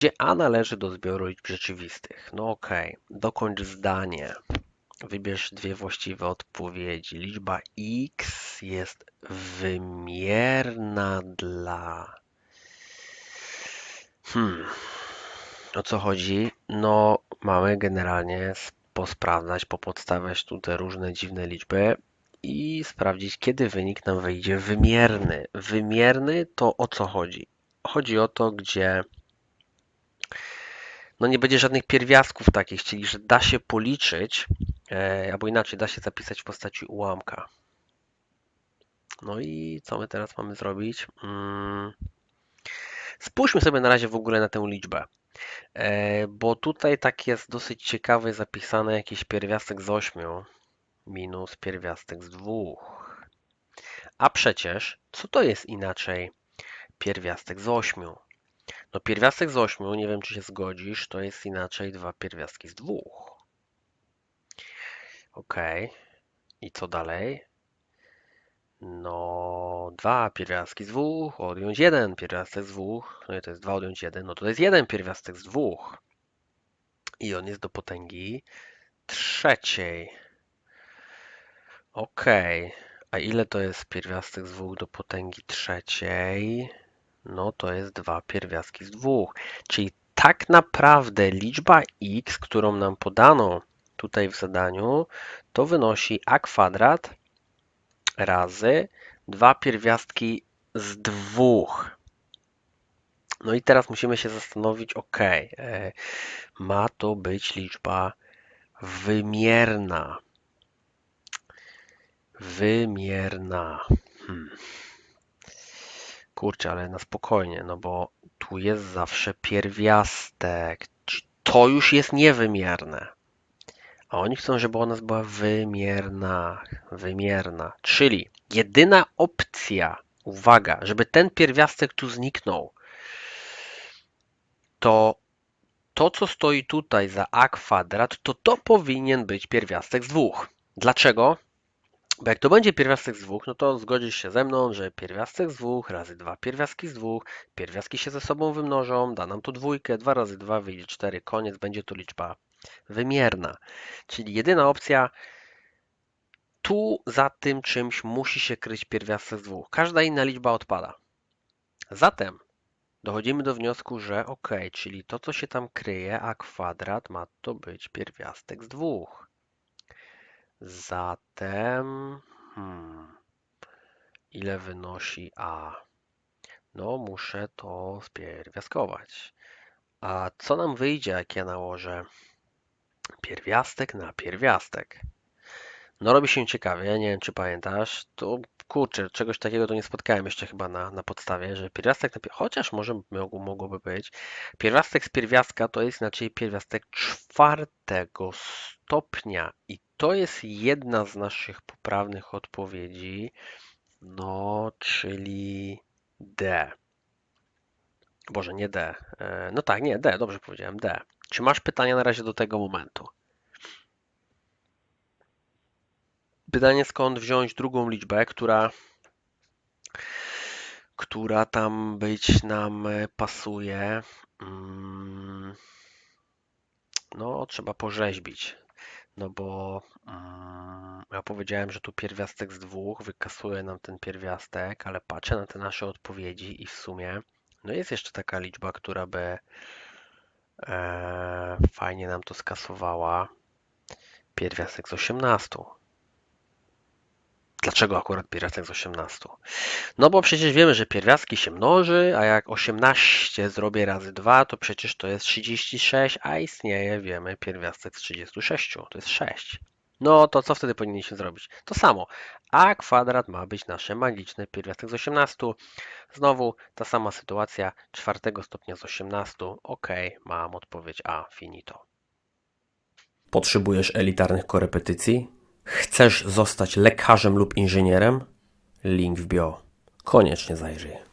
gdzie A należy do zbioru liczb rzeczywistych. No okej, dokończ zdanie. Wybierz dwie właściwe odpowiedzi. Liczba x jest wymierna dla. Hmm. O co chodzi? No, mamy generalnie posprawdzać, popodstawiać tu te różne dziwne liczby i sprawdzić, kiedy wynik nam wyjdzie wymierny. Wymierny to o co chodzi? Chodzi o to, gdzie no nie będzie żadnych pierwiastków takich, czyli że da się policzyć, e, albo inaczej, da się zapisać w postaci ułamka. No i co my teraz mamy zrobić? Mm. Spójrzmy sobie na razie w ogóle na tę liczbę, e, bo tutaj tak jest dosyć ciekawie zapisane jakiś pierwiastek z 8 minus pierwiastek z 2. A przecież, co to jest inaczej pierwiastek z 8? No pierwiastek z 8, nie wiem czy się zgodzisz, to jest inaczej dwa pierwiastki z 2. Ok. I co dalej? No, dwa pierwiastki z dwóch, odjąć jeden pierwiastek z dwóch, no i to jest dwa odjąć jeden, no to jest jeden pierwiastek z dwóch. I on jest do potęgi trzeciej. Ok. A ile to jest pierwiastek z dwóch do potęgi trzeciej? No to jest dwa pierwiastki z dwóch. Czyli tak naprawdę liczba x, którą nam podano tutaj w zadaniu, to wynosi a kwadrat razy dwa pierwiastki z dwóch. No i teraz musimy się zastanowić, ok, e, ma to być liczba wymierna. Wymierna. Hmm. Kurczę, ale na spokojnie, no bo tu jest zawsze pierwiastek. To już jest niewymierne. A oni chcą, żeby ona była wymierna. Wymierna. Czyli jedyna opcja, uwaga, żeby ten pierwiastek tu zniknął, to to, co stoi tutaj za a kwadrat, to to powinien być pierwiastek z dwóch. Dlaczego? Bo jak to będzie pierwiastek z dwóch, no to zgodzisz się ze mną, że pierwiastek z dwóch razy dwa pierwiastki z dwóch, pierwiastki się ze sobą wymnożą, da nam to dwójkę, dwa razy dwa wyjdzie cztery, koniec, będzie to liczba wymierna. Czyli jedyna opcja, tu za tym czymś musi się kryć pierwiastek z dwóch. Każda inna liczba odpada. Zatem dochodzimy do wniosku, że ok, czyli to, co się tam kryje, a kwadrat ma to być pierwiastek z dwóch. Zatem, hmm, ile wynosi a? No, muszę to spierwiastkować. A co nam wyjdzie, jak ja nałożę pierwiastek na pierwiastek? No, robi się ciekawie. Nie wiem, czy pamiętasz. To kurczę, czegoś takiego to nie spotkałem jeszcze chyba na, na podstawie, że pierwiastek na chociaż może mogło, mogłoby być. Pierwiastek z pierwiastka to jest inaczej pierwiastek czwartego stopnia i to jest jedna z naszych poprawnych odpowiedzi. No, czyli D. Boże, nie D. E, No tak, nie, D, dobrze powiedziałem, D. Czy masz pytania na razie do tego momentu? Pytanie, skąd wziąć drugą liczbę, która, która tam być nam pasuje. Mm, No, trzeba porzeźbić. No bo mm, ja powiedziałem, że tu pierwiastek z dwóch wykasuje nam ten pierwiastek, ale patrzę na te nasze odpowiedzi i w sumie no jest jeszcze taka liczba, która by e, fajnie nam to skasowała. Pierwiastek z 18. Dlaczego akurat pierwiastek z 18? No bo przecież wiemy, że pierwiastki się mnoży, a jak 18 zrobię razy 2, to przecież to jest 36, a istnieje, wiemy, pierwiastek z 36, to jest 6. No to co wtedy powinniśmy zrobić? To samo. A kwadrat ma być nasze magiczne pierwiastek z 18. Znowu ta sama sytuacja, czwartego stopnia z 18. Ok, mam odpowiedź A, finito. Potrzebujesz elitarnych korepetycji? Chcesz zostać lekarzem lub inżynierem? Link w bio. Koniecznie zajrzyj.